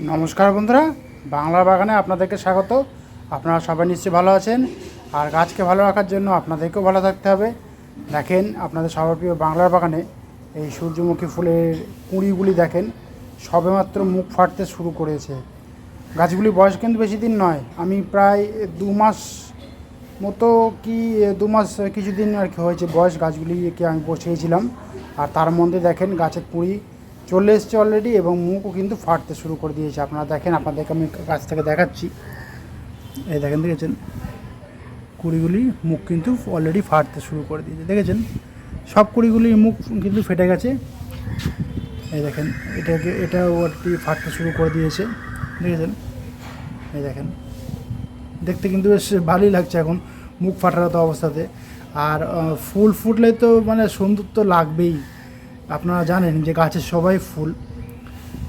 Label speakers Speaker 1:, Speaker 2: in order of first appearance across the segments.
Speaker 1: নমস্কার বন্ধুরা, বাংলা বাগানে আপনাদেরকে স্বাগত। আপনারা সবাই নিশ্চয়ই ভালো আছেন। আর গাছকে ভালো রাখার জন্য আপনাদেরকেও ভালো থাকতে হবে। দেখেন, আপনাদের সবার প্রিয় বাংলার বাগানে এই সূর্যমুখী ফুলের কুঁড়িগুলি দেখেন, সবেমাত্র মুখ ফাটতে শুরু করেছে। গাছগুলি বয়স কিন্তু বেশি দিন নয়, আমি প্রায় দু মাস মতো কি, দু মাস কিছুদিন আর কি হয়েছে বয়স গাছগুলিকে আমি বসিয়েছিলাম আর তার মধ্যে দেখেন গাছের কুঁড়ি চলে এসছে অলরেডি এবং মুখও কিন্তু ফাটতে শুরু করে দিয়েছে। আপনারা দেখেন, আপনাদেরকে আমি কাছ থেকে দেখাচ্ছি। এই দেখেন, দেখেছেন? কুড়িগুলি মুখ কিন্তু অলরেডি ফাটতে শুরু করে দিয়েছে। দেখেছেন? সব কুড়িগুলির মুখ কিন্তু ফেটে গেছে। এই দেখেন, এটাকে এটাও কি ফাটতে শুরু করে দিয়েছে। দেখেছেন? এই দেখেন। দেখতে কিন্তু বেশ ভালোই লাগছে এখন মুখ ফাটার তো অবস্থাতে। আর ফুল ফুটলে তো মানে সুন্দর তো লাগবেই। আপনারা জানেন যে গাছের সবাই ফুল।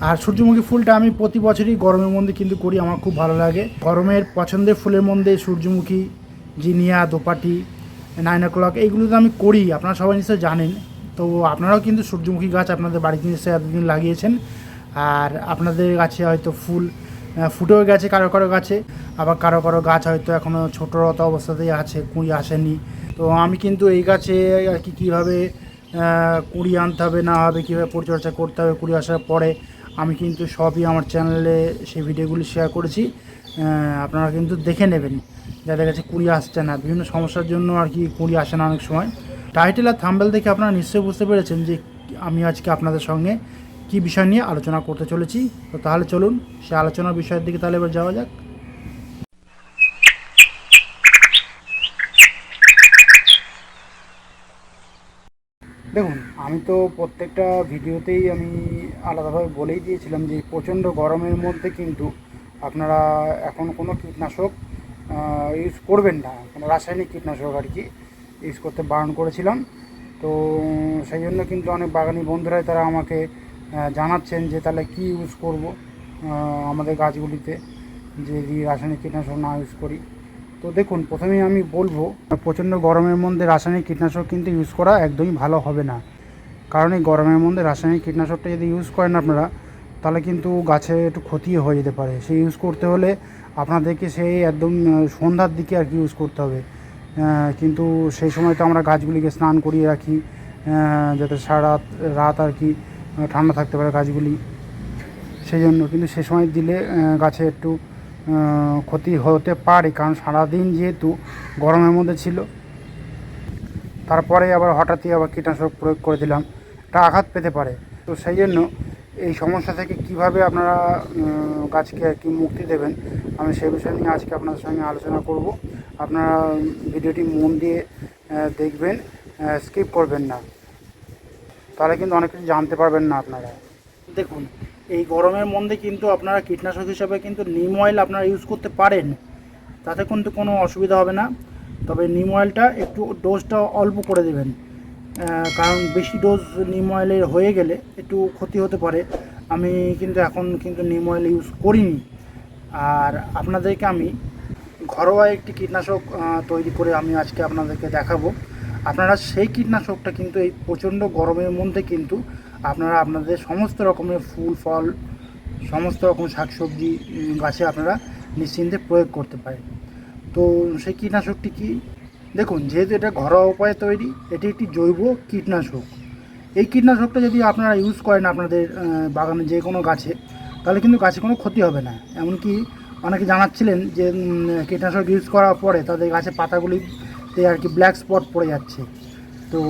Speaker 1: আর সূর্যমুখী ফুলটা আমি প্রতি বছরই গরমের মধ্যে কিন্তু করি, আমার খুব ভালো লাগে। গরমের পছন্দের ফুলের মধ্যে সূর্যমুখী, জিনিয়া, দোপাটি, নাইন ও ক্লক, এইগুলো তো আমি করি, আপনারা সবাই নিশ্চয়ই জানেন। তো আপনারাও কিন্তু সূর্যমুখী গাছ আপনাদের বাড়িতে নিশ্চয়ই এতদিন লাগিয়েছেন। আর আপনাদের গাছে হয়তো ফুল ফুটেও গেছে কারও কারও গাছে, আবার কারও কারও গাছ হয়তো এখনও ছোটো অবস্থাতেই আছে কুঁড়ি আসেনি। তো আমি কিন্তু এই গাছে আর কি কীভাবে কুড়ি আনতে হবে, না হবে, কীভাবে পরিচর্যা করতে হবে, কুড়ি আসার পরে আমি কিন্তু সবই আমার চ্যানেলে সেই ভিডিওগুলি শেয়ার করেছি। আপনারা কিন্তু দেখে নেবেন, যাদের কাছে কুড়ি আসছে না। বিভিন্ন সমস্যার জন্য আর কি কুড়ি আসে না অনেক সময়। টাইটেল আর থাম্বেল দেখে আপনারা নিশ্চয়ই বুঝতে পেরেছেন যে আমি আজকে আপনাদের সঙ্গে কি বিষয় নিয়ে আলোচনা করতে চলেছি। তো তাহলে চলুন, সে আলোচনার বিষয়ের দিকে তাহলে এবার যাওয়া যাক। দেখুন, আমি তো প্রত্যেকটা ভিডিওতেই আমি আলাদাভাবে বলেই দিয়েছিলাম যে প্রচণ্ড গরমের মধ্যে কিন্তু আপনারা এখন কোনো কীটনাশক ইউজ করবেন না। কোনো রাসায়নিক কীটনাশক আর কি ইউজ করতে বারণ করেছিলাম। তো সেই জন্য কিন্তু অনেক বাগানি বন্ধুরাই তারা আমাকে জানাচ্ছেন যে তাহলে কী ইউজ করব আমাদের গাছগুলিতে যদি রাসায়নিক কীটনাশক না ইউজ করি। তো দেখুন, প্রথমেই আমি বলব, প্রচণ্ড গরমের মধ্যে রাসায়নিক কীটনাশক কিন্তু ইউজ করা একদমই ভালো হবে না। কারণ এই গরমের মধ্যে রাসায়নিক কীটনাশকটা যদি ইউজ করেন আপনারা, তাহলে কিন্তু গাছে একটু ক্ষতি হয়ে যেতে পারে। সেই ইউজ করতে হলে আপনাদেরকে সেই একদম সন্ধ্যার দিকে আর কি ইউজ করতে হবে। কিন্তু সেই সময় তো আমরা গাছগুলিকে স্নান করিয়ে রাখি যাতে সারা রাত আর কি ঠান্ডা থাকতে পারে গাছগুলি। সেই জন্য কিন্তু সে সময় দিলে গাছে একটু ক্ষতি হতে পারে, কারণ সারাদিন যেহেতু গরমের মধ্যে ছিল, তারপরে আবার হঠাৎই আবার কীটনাশক প্রয়োগ করে দিলাম, এটা আঘাত পেতে পারে। তো সেই জন্য এই সমস্যা থেকে কীভাবে আপনারা গাছকে আর কি মুক্তি দেবেন, আমি সেই বিষয় নিয়ে আজকে আপনাদের সঙ্গে আলোচনা করব। আপনারা ভিডিওটি মন দিয়ে দেখবেন স্কিপ করবেন না। তাহলে কিন্তু অনেক কিছু জানতে পারবেন না আপনারা। দেখুন এই গরমের মধ্যে কিন্তু আপনারা কীটনাশক হিসাবে কিন্তু নিম অয়েল আপনারা ইউজ করতে পারেন। তাতে কিন্তু কোনো অসুবিধা হবে না। তবে নিম অয়েলটা একটু ডোজটা অল্প করে দেবেন। কারণ বেশি ডোজ নিম অয়েলের হয়ে গেলে একটু ক্ষতি হতে পারে। আমি কিন্তু এখন কিন্তু নিম অয়েল ইউজ করিনি। আর আপনাদেরকে আমি ঘরোয়া একটি কীটনাশক তৈরি করে আমি আজকে আপনাদেরকে দেখাবো। আপনারা সেই কীটনাশকটা কিন্তু এই প্রচণ্ড গরমের মধ্যে কিন্তু আপনারা আপনাদের সমস্ত রকমের ফুল, ফল, সমস্ত রকম শাকসবজি গাছে আপনারা নিশ্চিন্তে প্রয়োগ করতে পারেন। তো সেই কীটনাশকটি কি? দেখুন, যেহেতু এটা ঘরোয়া উপায়ে তৈরি, এটি একটি জৈব কীটনাশক। এই কীটনাশকটা যদি আপনারা ইউজ করেন আপনাদের বাগানে যে কোনো গাছে, তাহলে কিন্তু গাছে কোনো ক্ষতি হবে না। এমনকি অনেকে জানাচ্ছিলেন যে কীটনাশক ইউজ করার পরে তাদের গাছে পাতাগুলিতে আর কি ব্ল্যাক স্পট পড়ে যাচ্ছে। তো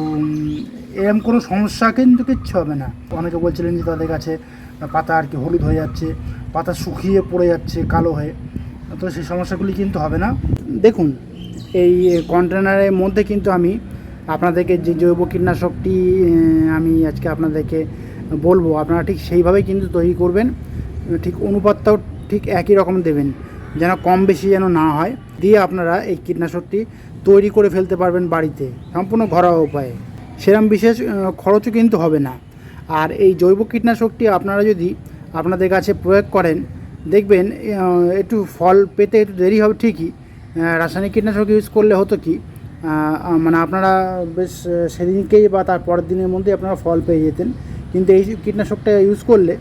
Speaker 1: এরম কোনো সমস্যা কিন্তু কিচ্ছু হবে না। অনেকে বলছিলেন যে তাদের কাছে পাতা আর কি হলুদ হয়ে যাচ্ছে, পাতা শুকিয়ে পড়ে যাচ্ছে, কালো হয়ে। তো সেই সমস্যাগুলি কিন্তু হবে না। দেখুন, এই কন্টেনারের মধ্যে কিন্তু আমি আপনাদেরকে যে জৈব কীটনাশকটি আমি আজকে আপনাদেরকে বলব, আপনারা ঠিক সেইভাবেই কিন্তু তৈরি করবেন। ঠিক অনুপাতটাও ঠিক একই রকম দেবেন, যেন কম বেশি যেন না হয়। দিয়ে আপনারা এই কীটনাশকটি তৈরি করে ফেলতে পারবেন বাড়িতে, সম্পূর্ণ ঘরোয়া উপায়ে। সেরম বিশেষ খরচও কিন্তু হবে না। আর এই জৈব কীটনাশকটি আপনারা যদি আপনাদের কাছে প্রয়োগ করেন, দেখবেন একটু ফল পেতে একটু দেরি হবে ঠিকই। রাসায়নিক কীটনাশক ইউজ করলে হতো কি মানে আপনারা বেশ সেদিনকেই বা তার পরের দিনের মধ্যে আপনারা ফল পেয়ে যেতেন। কিন্তু এই কীটনাশকটা ইউজ করলে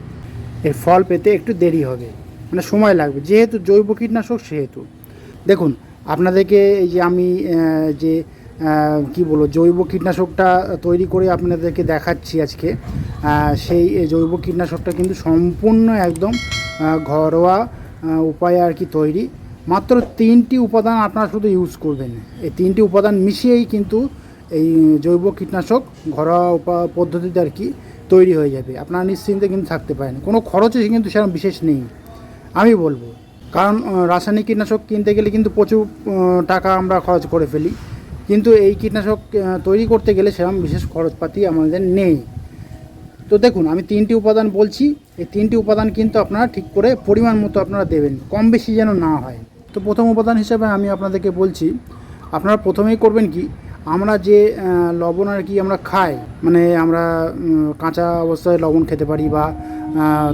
Speaker 1: এর ফল পেতে একটু দেরি হবে। মানে সময় লাগবে, যেহেতু জৈব কীটনাশক সেহেতু। দেখুন আপনাদেরকে এই যে আমি যে কি বলব, জৈব কীটনাশকটা তৈরি করে আপনাদেরকে দেখাচ্ছি আজকে সেই জৈব কীটনাশকটা কিন্তু সম্পূর্ণ একদম ঘরোয়া উপায়ে আর কি তৈরি। মাত্র তিনটি উপাদান আপনারা শুধু ইউজ করবেন। এই তিনটি উপাদান মিশিয়েই কিন্তু এই জৈব কীটনাশক ঘরোয়া উপা- পদ্ধতিতে আর কি তৈরি হয়ে যাবে। আপনারা নিশ্চিন্তে কিন্তু থাকতে পারেন। কোনো খরচে কিন্তু সেরকম বিশেষ নেই। আমি বলব কারণ রাসায়নিক কীটনাশক কিনতে গেলে কিন্তু প্রচুর টাকা আমরা খরচ করে ফেলি। কিন্তু এই কীটনাশক তৈরি করতে গেলে সেরকম বিশেষ খরচপাতি আমাদের নেই। তো দেখুন, আমি তিনটি উপাদান বলছি। এই তিনটি উপাদান কিন্তু আপনারা ঠিক করে পরিমাণ মতো আপনারা দেবেন, কম বেশি যেন না হয়। তো প্রথম উপাদান হিসেবে আমি আপনাদেরকে বলছি, আপনারা প্রথমেই করবেন কি, আমরা যে লবণ আর কি আমরা খাই মানে আমরা কাঁচা অবস্থায় লবণ খেতে পারি বা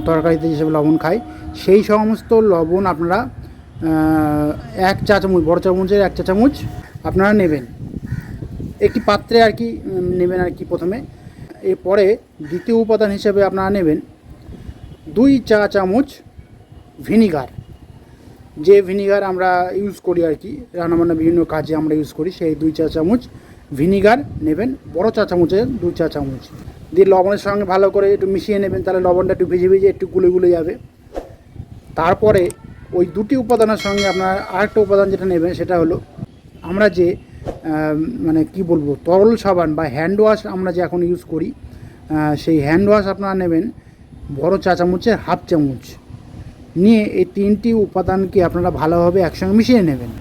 Speaker 1: তরকারিতে হিসেবে লবণ খাই, সেই সমস্ত লবণ আপনারা এক চা চামচ বড় চামচের এক চা চামচ আপনারা নেবেন। একটি পাত্রে আর কি নেবেন আর কি প্রথমে। এরপরে দ্বিতীয় উপাদান হিসেবে আপনারা নেবেন দুই চা চামচ ভিনিগার। যে ভিনিগার আমরা ইউজ করি আর কি রান্নাবান্না বিভিন্ন কাজে আমরা ইউজ করি, সেই দুই চা চামচ ভিনিগার নেবেন, বড় চা চামচের দুই চা চামচ দিয়ে লবণের সঙ্গে ভালো করে একটু মিশিয়ে নেবেন, তাহলে লবণটা একটু ভিজে ভিজে, একটু গুলে গুলে যাবে। তারপরে ওই দুটি উপাদানের সঙ্গে আপনার আরেকটা উপাদান যেটা নেবেন, সেটা হলো আমরা যে মানে কি বলব, তরল সাবান বা হ্যান্ড ওয়াশ আমরা যে এখন ইউজ করি সেই হ্যান্ড ওয়াশ আপনারা নেবেন বড় চা চামচের হাফ চামচ। নিয়ে এই তিনটি উপাদানকে আপনারা ভালোভাবে একসঙ্গে মিশিয়ে নেবেন।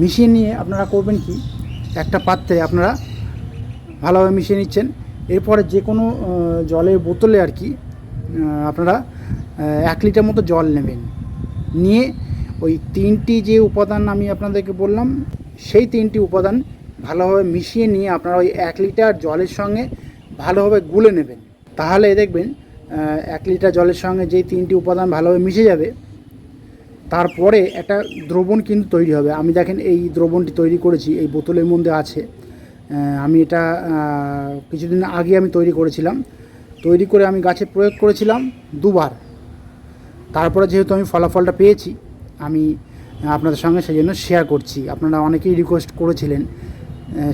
Speaker 1: মিশিয়ে নিয়ে আপনারা করবেন কি, একটা পাত্রে আপনারা ভালোভাবে মিশিয়ে নিচ্ছেন। এরপরে যে কোনো জলের বোতলে আর কি আপনারা এক লিটার মতো জল নেবেন। নিয়ে ওই তিনটি যে উপাদান আমি আপনাদেরকে বললাম, সেই তিনটি উপাদান ভালোভাবে মিশিয়ে নিয়ে আপনারা ওই এক লিটার জলের সঙ্গে ভালোভাবে গুলে নেবেন। তাহলে দেখবেন এক লিটার জলের সঙ্গে যেই তিনটি উপাদান ভালোভাবে মিশে যাবে, তারপরে একটা দ্রবণ কিন্তু তৈরি হবে। আমি দেখেন এই দ্রবণটি তৈরি করেছি, এই বোতলের মধ্যে আছে। আমি এটা কিছুদিন আগে আমি তৈরি করেছিলাম। তৈরি করে আমি গাছে প্রয়োগ করেছিলাম দুবার। তারপরে যেহেতু আমি ফলাফলটা পেয়েছি, আমি আপনাদের সঙ্গে সেই জন্য শেয়ার করছি। আপনারা অনেকেই রিকোয়েস্ট করেছিলেন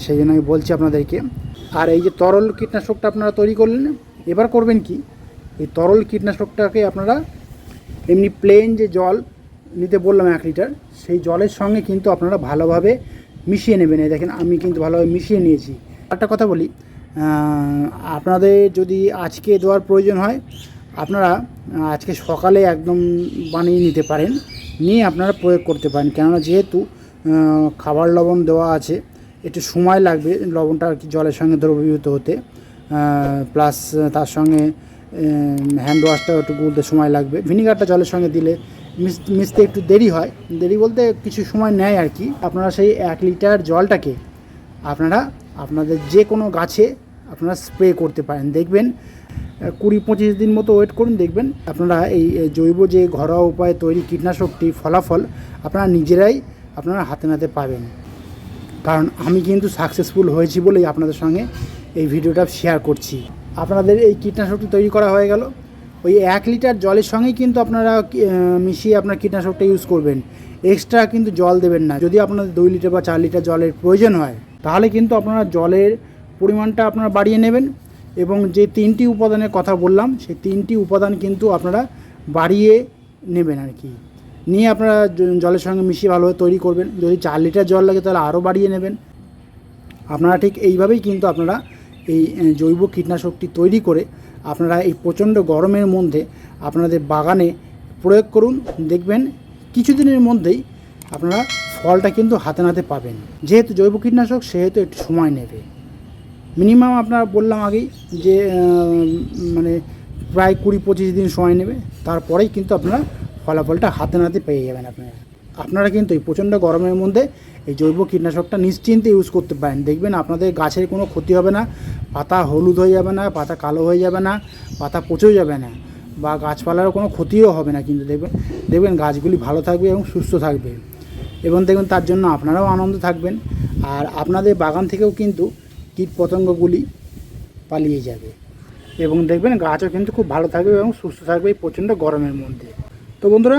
Speaker 1: সেই জন্য আমি বলছি আপনাদেরকে। আর এই যে তরল কীটনাশকটা আপনারা তৈরি করলেন, এবার করবেন কি? এই তরল কীটনাশকটাকে আপনারা এমনি প্লেন যে জল, নিতে বললাম এক লিটার, সেই জলের সঙ্গে কিন্তু আপনারা ভালোভাবে মিশিয়ে নেবেন। এই দেখেন, আমি কিন্তু ভালোভাবে মিশিয়ে নিয়েছি। একটা কথা বলি আপনাদের যদি আজকে দেওয়ার প্রয়োজন হয়, আপনারা আজকে সকালে একদম বানিয়ে নিতে পারেন, নিয়ে আপনারা প্রয়োগ করতে পারেন। কেননা যেহেতু খাবার লবণ দেওয়া আছে, একটু সময় লাগবে, লবণটা আর কি জলের সঙ্গে দ্রবীভূত হতে। প্লাস তার সঙ্গে হ্যান্ড ওয়াশটাও একটু গুলতে সময় লাগবে। ভিনিগারটা জলের সঙ্গে দিলে মিশতে একটু দেরি হয়। দেরি বলতে কিছু সময় নেয় আর কি। আপনারা সেই এক লিটার জলটাকে আপনারা, আপনাদের যে কোনো গাছে আপনারা স্প্রে করতে পারেন। দেখবেন কুড়ি পঁচিশ দিন মতো ওয়েট করুন, দেখবেন আপনারা এই জৈব যে ঘরোয়া উপায়ে তৈরি কীটনাশকটি ফলাফল আপনারা নিজেরাই আপনারা হাতে নাতে পাবেন। কারণ আমি কিন্তু সাকসেসফুল হয়েছি বলেই আপনাদের সঙ্গে এই ভিডিওটা শেয়ার করছি। আপনাদের এই কীটনাশকটি তৈরি করা হয়ে গেল। ওই এক লিটার জলের সঙ্গেই কিন্তু আপনারা মিশিয়ে আপনার কীটনাশকটা ইউজ করবেন। এক্সট্রা কিন্তু জল দেবেন না। যদি আপনাদের দুই লিটার বা চার লিটার জলের প্রয়োজন হয়, তাহলে কিন্তু আপনারা জলের পরিমাণটা আপনারা বাড়িয়ে নেবেন এবং যে তিনটি উপাদানের কথা বললাম, সেই তিনটি উপাদান কিন্তু আপনারা বাড়িয়ে নেবেন আর কি। নিয়ে আপনারা জলের সঙ্গে মিশিয়ে ভালোভাবে তৈরি করবেন। যদি চার লিটার জল লাগে তাহলে আরও বাড়িয়ে নেবেন। আপনারা ঠিক এইভাবেই কিন্তু আপনারা এই জৈব কীটনাশকটি তৈরি করে আপনারা এই প্রচণ্ড গরমের মধ্যে আপনাদের বাগানে প্রয়োগ করুন, দেখবেন কিছুদিনের মধ্যেই আপনারা ফলটা কিন্তু হাতে নাতে পাবেন। যেহেতু জৈব কীটনাশক, সেহেতু একটু সময় নেবে। মিনিমাম আপনারা বললাম আগেই যে মানে প্রায় কুড়ি পঁচিশ দিন সময় নেবে, তারপরেই কিন্তু আপনারা ফলাফলটা হাতে নাতে পেয়ে যাবেন আপনারা। আপনারা কিন্তু এই প্রচণ্ড গরমের মধ্যে এই জৈব কীটনাশকটা নিশ্চিন্তে ইউজ করতে পারেন। দেখবেন আপনাদের গাছের কোনো ক্ষতি হবে না, পাতা হলুদ হয়ে যাবে না, পাতা কালো হয়ে যাবে না, পাতা পচেও যাবে না বা গাছপালারও কোনো ক্ষতিও হবে না কিন্তু দেখবেন দেখবেন গাছগুলি ভালো থাকবে এবং সুস্থ থাকবে। এবং দেখবেন তার জন্য আপনারাও আনন্দ থাকবেন আর আপনাদের বাগান থেকেও কিন্তু কীট পতঙ্গগুলি পালিয়ে যাবে। এবং দেখবেন গাছও কিন্তু খুব ভালো থাকবে এবং সুস্থ থাকবে এই প্রচণ্ড গরমের মধ্যে। তো বন্ধুরা